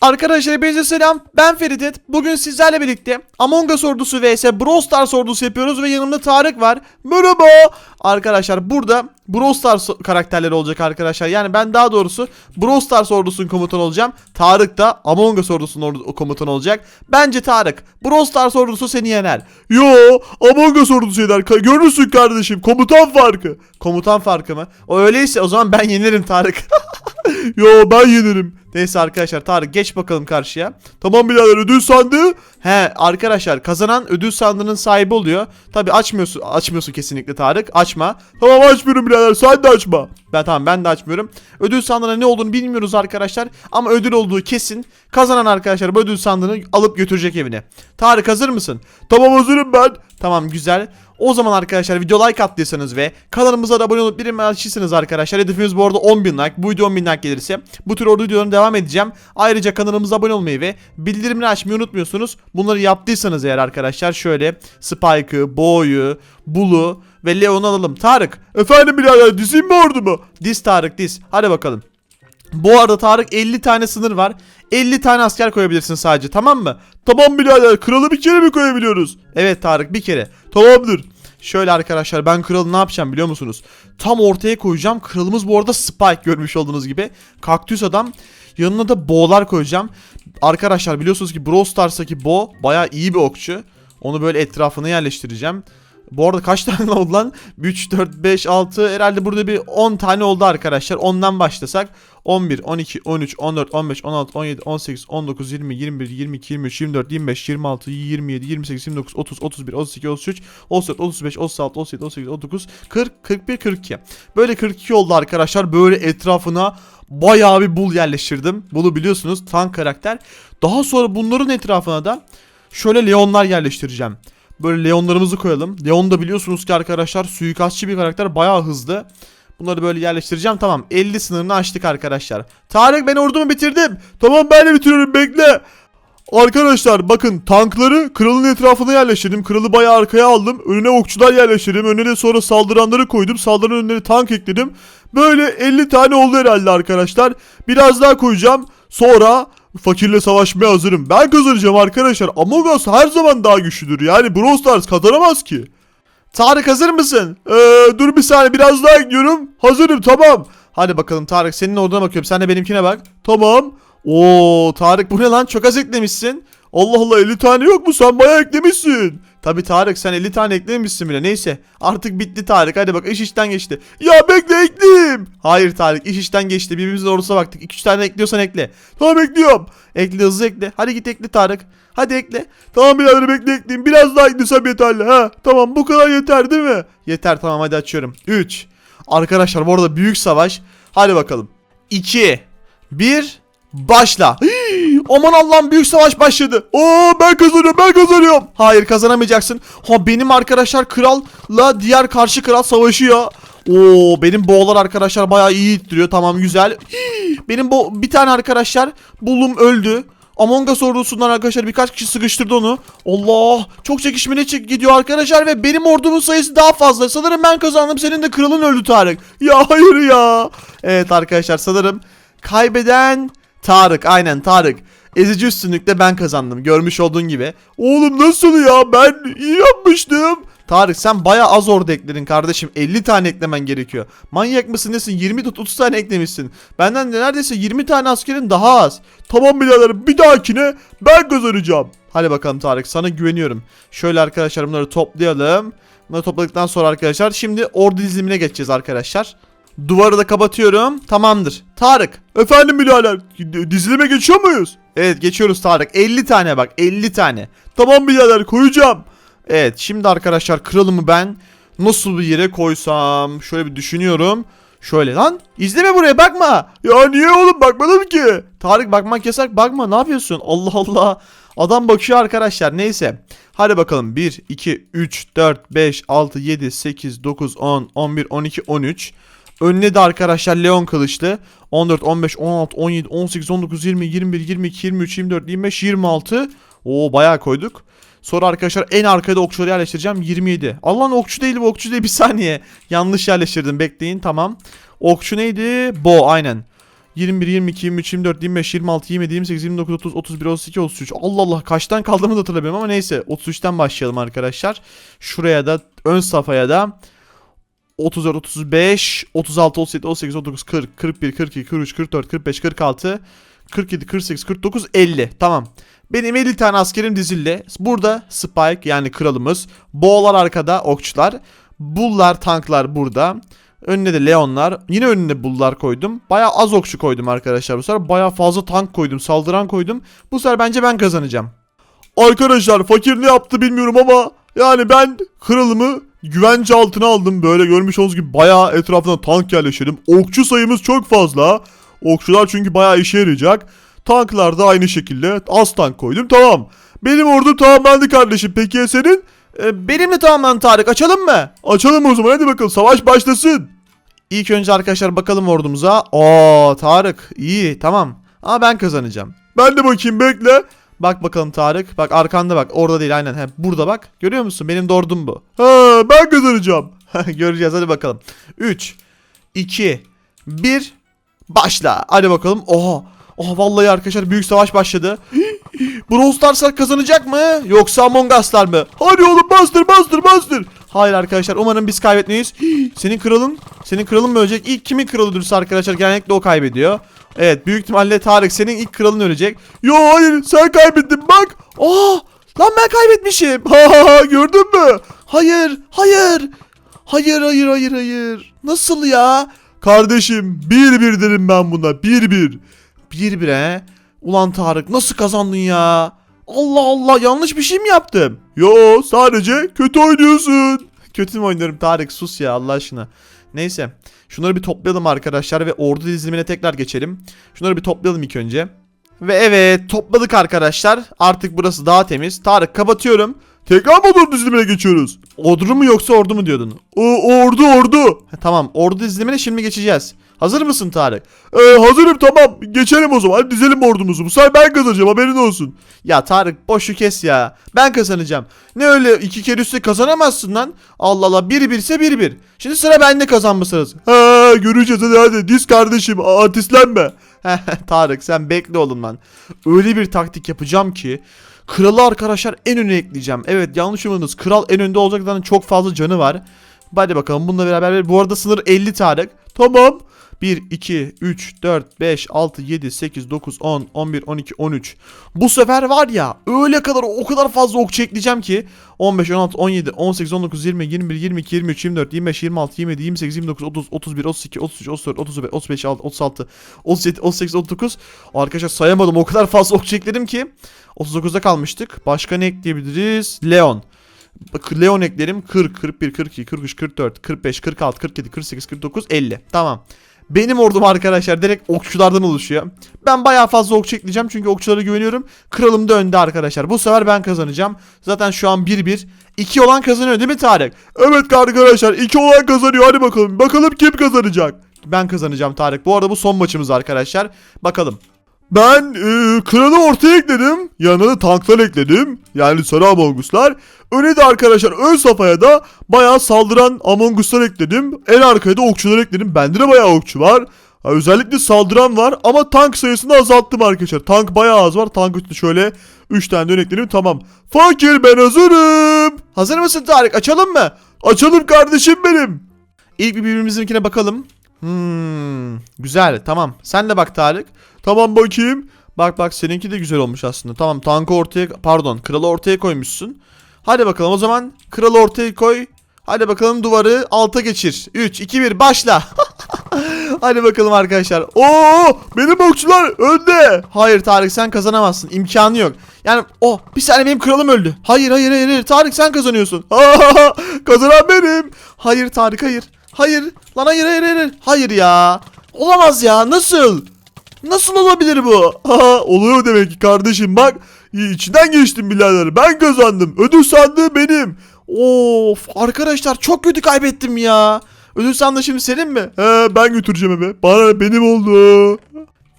Arkadaşlar hepinize selam. Ben Feridet. Bugün sizlerle birlikte Among Us ordusu vs Brawl Stars ordusu yapıyoruz ve yanımda Tarık var. Merhaba. Arkadaşlar burada Brawl Stars karakterleri olacak arkadaşlar. Yani ben daha doğrusu Brawl Stars ordusunun komutanı olacağım. Tarık da Among Us ordusunun ordu- komutanı olacak. Bence Tarık Brawl Stars ordusu seni yener. Yo Among Us ordusu yener. Ka- görürsün kardeşim komutan farkı. Komutan farkı mı? O öyleyse o zaman ben yenirim Tarık. Yo ben yenirim. Neyse arkadaşlar Tarık geç bakalım karşıya. Tamam birader ödül sandığı. He arkadaşlar kazanan ödül sandığının sahibi oluyor. Tabi açmıyorsun açmıyorsun kesinlikle Tarık. Açma. Tamam açmıyorum birader sen de açma. Ben tamam ben de açmıyorum. Ödül sandığına ne olduğunu bilmiyoruz arkadaşlar. Ama ödül olduğu kesin. Kazanan arkadaşlar bu ödül sandığını alıp götürecek evine. Tarık hazır mısın? Tamam hazırım ben. Tamam güzel. O zaman arkadaşlar video like attıysanız ve kanalımıza da abone olup birim açıysanız arkadaşlar hedefimiz bu arada 10.000 like. Bu video 10.000 like gelirse bu tür ordu videolarına devam edeceğim. Ayrıca kanalımıza abone olmayı ve bildirimleri açmayı unutmuyorsunuz. Bunları yaptıysanız eğer arkadaşlar şöyle Spike'ı, Bo'yu, Bull'u ve Leon'u alalım. Tarık. Efendim birader dizin mi ordumu? Diz Tarık diz. Hadi bakalım. Bu arada Tarık 50 tane sınır var. 50 tane asker koyabilirsin sadece tamam mı? Tamam birader kralı bir kere mi koyabiliyoruz? Evet Tarık bir kere. Tamamdır. Şöyle arkadaşlar ben kralı ne yapacağım biliyor musunuz? Tam ortaya koyacağım. Kralımız bu arada Spike görmüş olduğunuz gibi. Kaktüs adam. Yanına da boğlar koyacağım. Arkadaşlar biliyorsunuz ki Brawl Stars'taki Bo bayağı iyi bir okçu. Onu böyle etrafına yerleştireceğim. Bu arada kaç tane oldu lan? 3, 4, 5, 6 herhalde burada bir 10 tane oldu arkadaşlar. Ondan başlasak 11, 12, 13, 14, 15, 16, 17, 18, 19, 20, 21, 22, 23, 24, 25, 26, 27, 28, 29, 30, 31, 32, 33, 34, 35, 36, 37, 38, 39, 40, 41, 42. Böyle 42 oldu arkadaşlar. Böyle etrafına bayağı bir bul yerleştirdim. Bunu biliyorsunuz tank karakter. Daha sonra bunların etrafına da şöyle leonlar yerleştireceğim. Böyle Leonlarımızı koyalım. Leon da biliyorsunuz ki arkadaşlar suikastçı bir karakter bayağı hızlı. Bunları böyle yerleştireceğim. Tamam 50 sınırını açtık arkadaşlar. Tarık ben ordumu bitirdim. Tamam ben de bitiriyorum bekle. Arkadaşlar bakın tankları kralın etrafına yerleştirdim. Kralı bayağı arkaya aldım. Önüne okçular yerleştirdim. Önüne de sonra saldıranları koydum. Saldıran önüne tank ekledim. Böyle 50 tane oldu herhalde arkadaşlar. Biraz daha koyacağım. Sonra fakirle savaşmaya hazırım. Ben kazanacağım arkadaşlar. Among Us her zaman daha güçlüdür. Yani Brawl Stars kazanamaz ki. Tarık hazır mısın? Ee, dur bir saniye biraz daha ekliyorum. Hazırım tamam. Hadi bakalım Tarık senin orduna bakıyorum. Sen de benimkine bak. Tamam. Oo Tarık bu ne lan? Çok az eklemişsin. Allah Allah 50 tane yok mu? Sen bayağı eklemişsin. Tabi Tarık sen 50 tane eklemişsin bile. Neyse artık bitti Tarık. Hadi bak iş işten geçti. Ya bekle ekleyeyim. Hayır Tarık iş işten geçti. Birbirimizin ordusuna baktık. 2-3 tane ekliyorsan ekle. Tamam ekliyorum. Ekle hızlı ekle. Hadi git ekle Tarık. Hadi ekle. Tamam birader bekle ekleyeyim. Biraz daha eklesem yeterli. Ha tamam bu kadar yeter değil mi? Yeter tamam hadi açıyorum. 3. Arkadaşlar bu arada büyük savaş. Hadi bakalım. 2. 1. Başla. Hii, aman Allah'ım büyük savaş başladı. Oo ben kazanıyorum ben kazanıyorum. Hayır kazanamayacaksın. Ha benim arkadaşlar kralla diğer karşı kral savaşıyor. Oo benim boğalar arkadaşlar bayağı iyi ittiriyor. Tamam güzel. Benim bu bir tane arkadaşlar bulum öldü. Among Us ordusundan arkadaşlar birkaç kişi sıkıştırdı onu. Allah çok çekişmeli gidiyor arkadaşlar ve benim ordumun sayısı daha fazla. Sanırım ben kazandım senin de kralın öldü Tarık. Ya hayır ya. Evet arkadaşlar sanırım kaybeden Tarık aynen Tarık. Ezici üstünlükte ben kazandım görmüş olduğun gibi. Oğlum nasıl ya ben iyi yapmıştım. Tarık sen bayağı az orada ekledin kardeşim. 50 tane eklemen gerekiyor. Manyak mısın nesin? 20 tut 30 tane eklemişsin. Benden de neredeyse 20 tane askerin daha az. Tamam birader bir dahakine ben kazanacağım. Hadi bakalım Tarık sana güveniyorum. Şöyle arkadaşlar bunları toplayalım. Bunları topladıktan sonra arkadaşlar şimdi ordu dizilimine geçeceğiz arkadaşlar. Duvarı da kapatıyorum. Tamamdır. Tarık. Efendim birader. d- Dizilime geçiyor muyuz? Evet geçiyoruz Tarık. 50 tane bak 50 tane. Tamam birader koyacağım. Evet şimdi arkadaşlar kralımı ben nasıl bir yere koysam şöyle bir düşünüyorum. Şöyle lan izleme buraya bakma. Ya niye oğlum bakmadım ki. Tarık bakmak yasak bakma ne yapıyorsun? Allah Allah. Adam bakıyor arkadaşlar neyse. Hadi bakalım 1, 2, 3, 4, 5, 6, 7, 8, 9, 10, 11, 12, 13. Önüne de arkadaşlar Leon kılıçlı. 14, 15, 16, 17, 18, 19, 20, 21, 22, 23, 24, 25, 26. Oo bayağı koyduk. Sonra arkadaşlar en arkada okçuları yerleştireceğim 27. Allah'ın okçu değil bu okçu değil bir saniye. Yanlış yerleştirdim bekleyin tamam. Okçu neydi? Bo aynen. 21, 22, 23, 24, 25, 26, 27, 28, 29, 30, 31, 32, 33. Allah Allah kaçtan kaldığımı da hatırlamıyorum ama neyse 33'ten başlayalım arkadaşlar. Şuraya da ön safhaya da 34, 35, 36, 37, 38, 39, 40, 41, 42, 43, 44, 45, 46, 47, 48, 49, 50. Tamam. Benim 50 tane askerim dizildi. Burada Spike yani kralımız. Boğalar arkada okçular. Bullar tanklar burada. Önüne de Leonlar. Yine önüne bullar koydum. Baya az okçu koydum arkadaşlar bu sefer. Baya fazla tank koydum. Saldıran koydum. Bu sefer bence ben kazanacağım. Arkadaşlar fakir ne yaptı bilmiyorum ama yani ben kralımı güvence altına aldım. Böyle görmüş olduğunuz gibi bayağı etrafına tank yerleştirdim. Okçu sayımız çok fazla. Okçular çünkü bayağı işe yarayacak. Tanklar da aynı şekilde az tank koydum. Tamam. Benim ordum tamamlandı kardeşim. Peki ya senin? Ee, benim de tamamlandı Tarık. Açalım mı? Açalım o zaman. Hadi bakalım. Savaş başlasın. İlk önce arkadaşlar bakalım ordumuza. Oo Tarık iyi tamam. Ama ben kazanacağım. Ben de bakayım bekle. Bak bakalım Tarık. Bak arkanda bak. Orada değil aynen. He, burada bak. Görüyor musun? Benim de ordum bu. Ha ben kazanacağım. Göreceğiz hadi bakalım. 3 2 1 Başla. Hadi bakalım. Oha. Oha vallahi arkadaşlar büyük savaş başladı. Brawl Stars'lar kazanacak mı? Yoksa Among Us'lar mı? Hadi oğlum bastır bastır bastır. Hayır arkadaşlar umarım biz kaybetmeyiz. Senin kralın, senin kralın mı ölecek? İlk kimin kralı ölürse arkadaşlar genellikle o kaybediyor. Evet büyük ihtimalle Tarık senin ilk kralın ölecek. Yo hayır sen kaybettin bak. Aa lan ben kaybetmişim. Ha gördün mü? Hayır hayır. Hayır hayır hayır hayır. Nasıl ya? Kardeşim bir bir derim ben buna bir bir. Bir bir he. Ulan Tarık nasıl kazandın ya? Allah Allah yanlış bir şey mi yaptım? Yo sadece kötü oynuyorsun. Kötü mü oynuyorum Tarık sus ya Allah aşkına. Neyse şunları bir toplayalım arkadaşlar ve ordu dizilimine tekrar geçelim. Şunları bir toplayalım ilk önce. Ve evet topladık arkadaşlar. Artık burası daha temiz. Tarık kapatıyorum. Tekrar mı ordu dizilimine geçiyoruz? Ordu mu yoksa ordu mu diyordun? O, ordu ordu. tamam ordu dizilimine şimdi geçeceğiz. Hazır mısın Tarık? Ee, hazırım tamam. Geçelim o zaman. Hadi dizelim ordumuzu. Bu sefer ben kazanacağım haberin olsun. Ya Tarık boşu kes ya. Ben kazanacağım. Ne öyle iki kere üstte kazanamazsın lan. Allah Allah biri birse biri bir. Şimdi sıra bende kazanmışsınız. Ha göreceğiz hadi hadi. Diz kardeşim artistlenme. Tarık sen bekle oğlum lan. Öyle bir taktik yapacağım ki kralı arkadaşlar en öne ekleyeceğim. Evet yanlış umudunuz. Kral en önde olacak zaten çok fazla canı var. Hadi bakalım bununla beraber. Bu arada sınır 50 Tarık. Tamam. 1, 2, 3, 4, 5, 6, 7, 8, 9, 10, 11, 12, 13. Bu sefer var ya öyle kadar o kadar fazla ok çekleyeceğim ki 15, 16, 17, 18, 19, 20, 21, 22, 23, 24, 25, 26, 27, 28, 29, 30, 31, 32, 33, 34, 35, 35, 36, 37, 38, 39. Arkadaşlar sayamadım o kadar fazla ok çekledim ki 39'da kalmıştık. Başka ne ekleyebiliriz? Leon. Leon eklerim 40, 41, 42, 43, 44, 45, 46, 47, 48, 49, 50. Tamam. Benim ordum arkadaşlar direkt okçulardan oluşuyor. Ben bayağı fazla okçu ekleyeceğim çünkü okçulara güveniyorum. Kralım da önde arkadaşlar. Bu sefer ben kazanacağım. Zaten şu an 1-1. 2 olan kazanıyor değil mi Tarık? Evet arkadaşlar 2 olan kazanıyor. Hadi bakalım. Bakalım kim kazanacak? Ben kazanacağım Tarık. Bu arada bu son maçımız arkadaşlar. Bakalım. Ben e, kralı ortaya ekledim. Yanına da tanklar ekledim. Yani sarı Among Us'lar. Öne de arkadaşlar ön safhaya da bayağı saldıran Among Us'lar ekledim. En arkaya da okçular ekledim. Bende de bayağı okçu var. Ha, özellikle saldıran var ama tank sayısını azalttım arkadaşlar. Tank bayağı az var. Tank üstü şöyle 3 tane de ekledim. Tamam. Fakir ben hazırım. Hazır mısın Tarık? Açalım mı? Açalım kardeşim benim. İlk bir birbirimizinkine bakalım. Hmm, güzel tamam. Sen de bak Tarık. Tamam bakayım. Bak bak seninki de güzel olmuş aslında. Tamam tankı ortaya pardon kralı ortaya koymuşsun. Hadi bakalım o zaman kralı ortaya koy. Hadi bakalım duvarı alta geçir. 3 2 1 başla. Hadi bakalım arkadaşlar. Oo benim okçular önde. Hayır Tarık sen kazanamazsın. İmkanı yok. Yani oh bir saniye benim kralım öldü. Hayır hayır hayır, hayır. Tarık sen kazanıyorsun. Kazanan benim. Hayır Tarık hayır. Hayır. Lan hayır hayır hayır. Hayır ya. Olamaz ya. Nasıl? Nasıl olabilir bu? Oluyor demek ki kardeşim bak. içinden geçtim birader. Ben kazandım. Ödül sandığı benim. Of arkadaşlar çok kötü kaybettim ya. Ödül sandığı şimdi senin mi? He ben götüreceğim eve. Bana benim oldu.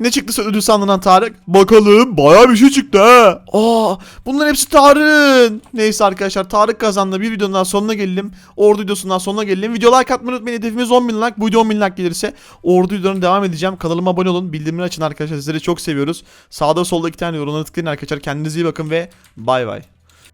Ne çıktı ödül sandığından Tarık? Bakalım baya bir şey çıktı ha. Aa, bunların hepsi Tarık'ın. Neyse arkadaşlar Tarık kazandı. Bir videonun daha sonuna gelelim. Ordu videosundan sonuna gelelim. Video like atmayı unutmayın. Hedefimiz 10 bin like. Bu video 10 bin like gelirse Ordu videolarına devam edeceğim. Kanalıma abone olun. Bildirimleri açın arkadaşlar. Sizleri çok seviyoruz. Sağda solda iki tane yorumlara tıklayın arkadaşlar. Kendinize iyi bakın ve bay bay.